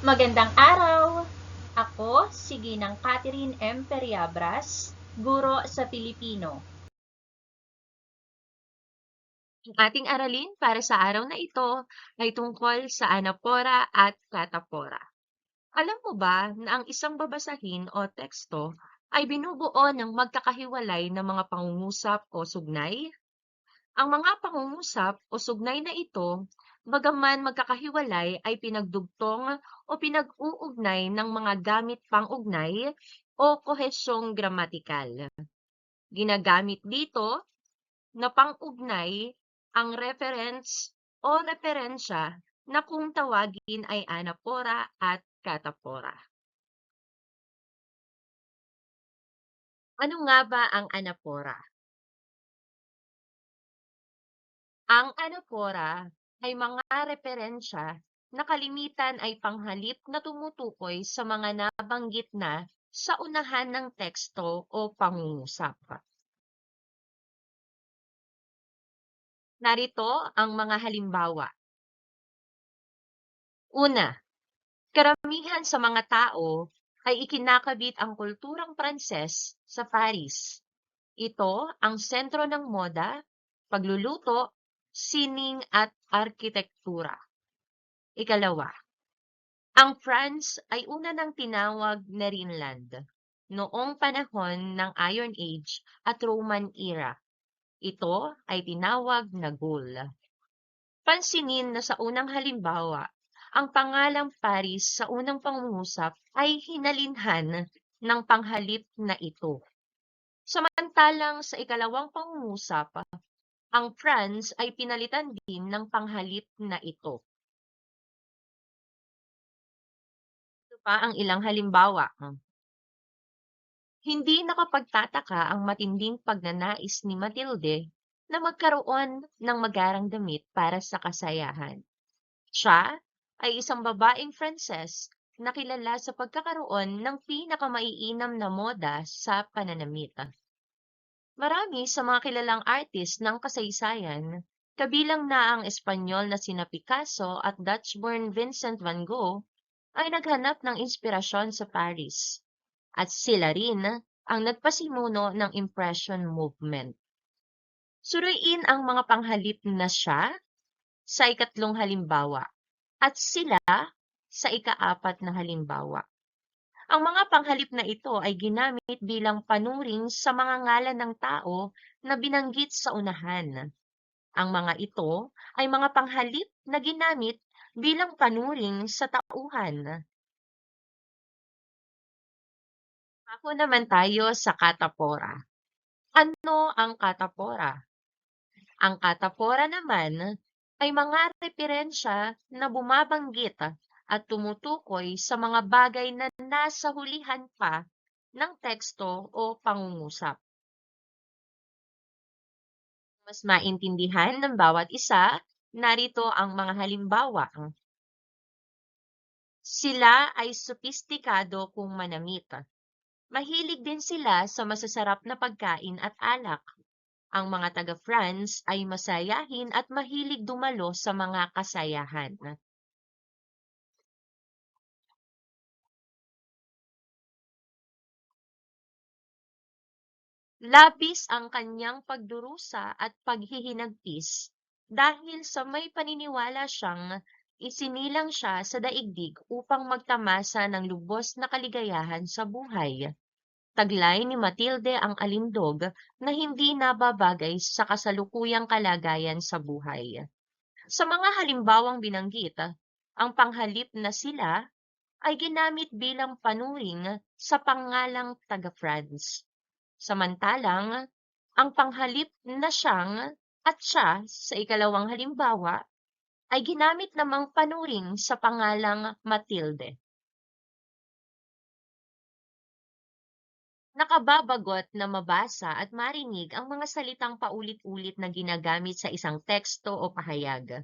Magandang araw! Ako si Ginang Catherine M. Periabras, guro sa Pilipino. Ang ating aralin para sa araw na ito ay tungkol sa anapora at katapora. Alam mo ba na ang isang babasahin o teksto ay binubuo ng magkakahiwalay na mga pangungusap o sugnay? Ang mga pangungusap o sugnay na ito, bagaman magkakahiwalay ay pinagdugtong o pinag-uugnay ng mga gamit pang-ugnay o kohesyong gramatikal. Ginagamit dito na pang-ugnay ang reference o referensya na kung tawagin ay anapora at katapora. Ano nga ba ang anapora? Ang anapora ay mga referensya na kalimitan ay panghalip na tumutukoy sa mga nabanggit na sa unahan ng teksto o pangungusap. Narito ang mga halimbawa. Una, karamihan sa mga tao ay ikinakabit ang kulturang Pranses sa Paris. Ito ang sentro ng moda, pagluluto, sining at arkitektura. Ikalawa, ang France ay una ng tinawag na Rinland noong panahon ng Iron Age at Roman era. Ito ay tinawag na Gaul. Pansinin na sa unang halimbawa, ang pangalang Paris sa unang pangungusap ay hinalinhan ng panghalip na ito. Samantalang sa ikalawang pangungusap, ang France ay pinalitan din ng panghalip na ito. Ito pa ang ilang halimbawa. Hindi nakapagtataka ang matinding pagnanais ni Matilde na magkaroon ng magarang damit para sa kasayahan. Siya ay isang babaeng Frances na kilala sa pagkakaroon ng pinakamaiinam na moda sa pananamit. Marami sa mga kilalang artist ng kasaysayan, kabilang na ang Espanyol na sina Picasso at Dutch-born Vincent van Gogh, ay naghanap ng inspirasyon sa Paris. At sila rin ang nagpasimuno ng Impression Movement. Suriin ang mga panghalip na siya sa ikatlong halimbawa at sila sa ikaapat na halimbawa. Ang mga panghalip na ito ay ginamit bilang panuring sa mga ngalan ng tao na binanggit sa unahan. Ang mga ito ay mga panghalip na ginamit bilang panuring sa tauhan. Ako naman tayo sa katapora. Ano ang katapora? Ang katapora naman ay mga referensya na bumabanggit at tumutukoy sa mga bagay na nasa hulihan pa ng teksto o pangungusap. Mas maintindihan ng bawat isa, narito ang mga halimbawa. Sila ay sopistikado kung manamit. Mahilig din sila sa masasarap na pagkain at alak. Ang mga taga-France ay masayahin at mahilig dumalo sa mga kasayahan. Labis ang kanyang pagdurusa at paghihinagpis dahil sa may paniniwala siyang isinilang siya sa daigdig upang magtamasa ng lubos na kaligayahan sa buhay. Taglay ni Matilde ang alindog na hindi nababagay sa kasalukuyang kalagayan sa buhay. Sa mga halimbawang binanggit, ang panghalip na sila ay ginamit bilang panuring sa pangalang taga-France. Samantalang, ang panghalip na siyang at siya sa ikalawang halimbawa ay ginamit namang panuring sa pangalang Matilde. Nakababagot na mabasa at marinig ang mga salitang paulit-ulit na ginagamit sa isang teksto o pahayag.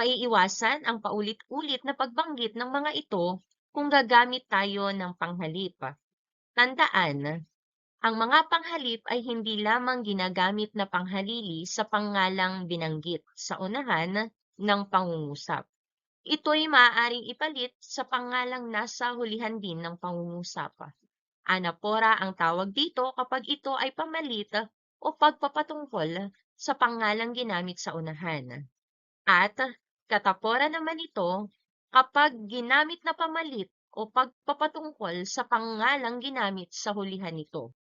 Maiiwasan ang paulit-ulit na pagbanggit ng mga ito kung gagamit tayo ng panghalip. Tandaan, ang mga panghalip ay hindi lamang ginagamit na panghalili sa pangalang binanggit sa unahan ng pangungusap. Ito'y maaaring ipalit sa pangalang nasa hulihan din ng pangungusap. Anapora ang tawag dito kapag ito ay pamalit o pagpapatungkol sa pangalang ginamit sa unahan. At katapora naman ito kapag ginamit na pamalit o pagpapatungkol sa pangalang ginamit sa hulihan nito.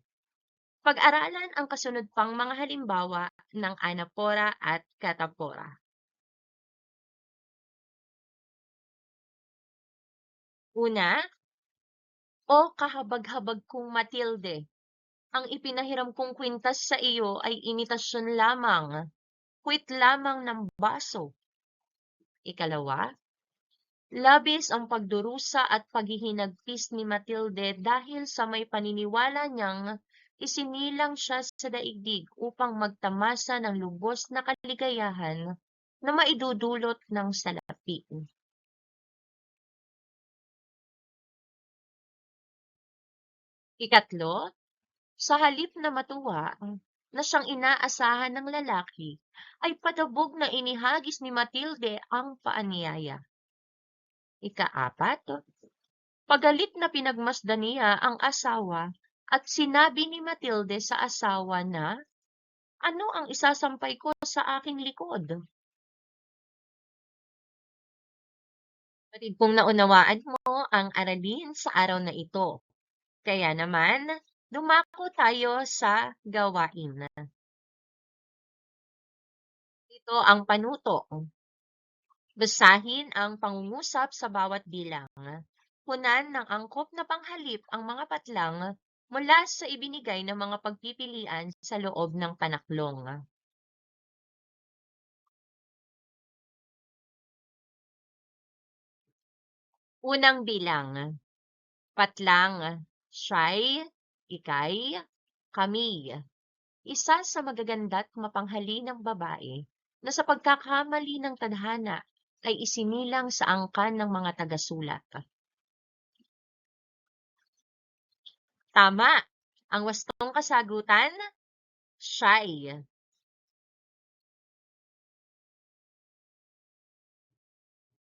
Pag-aralan ang kasunod pang mga halimbawa ng anapora at katapora. Una, o kahabag-habag kong Matilde, ang ipinahiram kong kwintas sa iyo ay imitasyon lamang, kwit lamang ng baso. Ikalawa, labis ang pagdurusa at paghihinagpis ni Matilde dahil sa may paniniwala niyang isinilang siya sa daigdig upang magtamasa ng lubos na kaligayahan na maidudulot ng salapi. Ikatlo, sa halip na matuwa na siyang inaasahan ng lalaki, ay padabog na inihagis ni Matilde ang paanyaya. Ikaapat, pagalit na pinagmasdan niya ang asawa at sinabi ni Matilde sa asawa na, ano ang isasampay ko sa aking likod? Batid kong naunawaan mo ang aralin sa araw na ito. Kaya naman, dumako tayo sa gawain. Ito ang panuto. Basahin ang pangungusap sa bawat bilang. Hunan ng angkop na panghalip ang mga patlang mula sa ibinigay ng mga pagpipilian sa loob ng panaklong. Unang bilang. Patlang, siya'y, ikay, kami. Isa sa magaganda't mapanghalinang babae na sa pagkakamali ng tadhana ay isinilang sa angkan ng mga tagasulat. Tama. Ang wastong kasagutan, siya'y.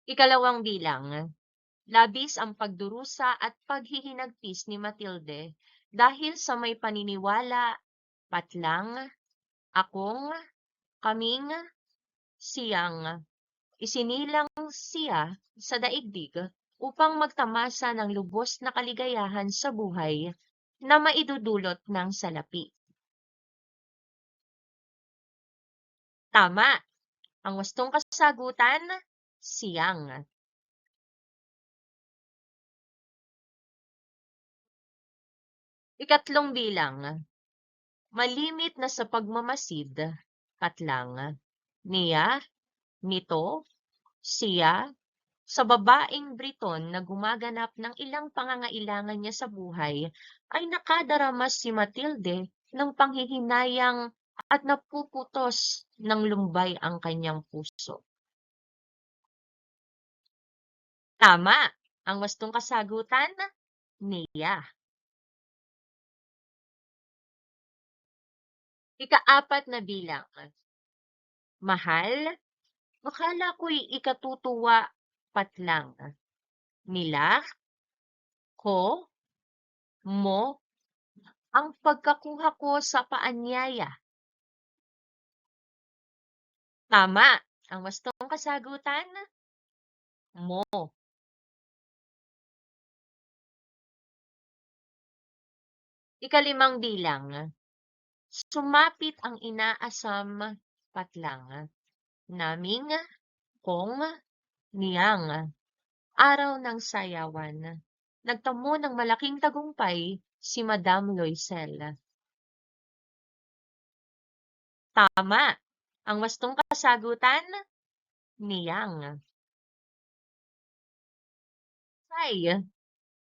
Ikalawang bilang. Labis ang pagdurusa at paghihinagpis ni Matilde dahil sa may paniniwala, patlang, akong, kaming, siyang. Isinilang siya sa daigdig upang magtamasa ng lubos na kaligayahan sa buhay na maidudulot ng salapi. Tama. Ang wastong kasagutan, siyang. Ikatlong bilang. Malimit na sa pagmamasid, patlang. Niya, nito, siya, sa babaeng Briton na gumaganap ng ilang pangangailangan niya sa buhay, ay nakadaramas si Matilde ng panghihinayang at napuputos ng lumbay ang kanyang puso. Tama, ang wastong kasagutan, niya. Ikaapat na bilang. Mahal, akala ko'y ikatutuwa patlang. Nila, ko, mo, ang pagkakuha ko sa paanyaya. Tama, ang wastong kasagutan, mo. Ikalimang bilang. Sumapit ang inaasam patlang. Naming, kong, niyang. Araw ng sayawan. Nagtamo ng malaking tagumpay si Madame Loisel. Tama. Ang wastong kasagutan, niyang. Ay,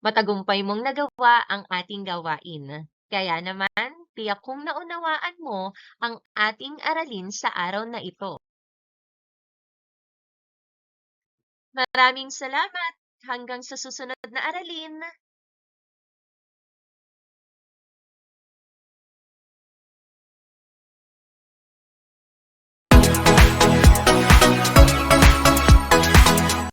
matagumpay mong nagawa ang ating gawain. Kaya naman, tiyak kong naunawaan mo ang ating aralin sa araw na ito. Maraming salamat. Hanggang sa susunod na aralin.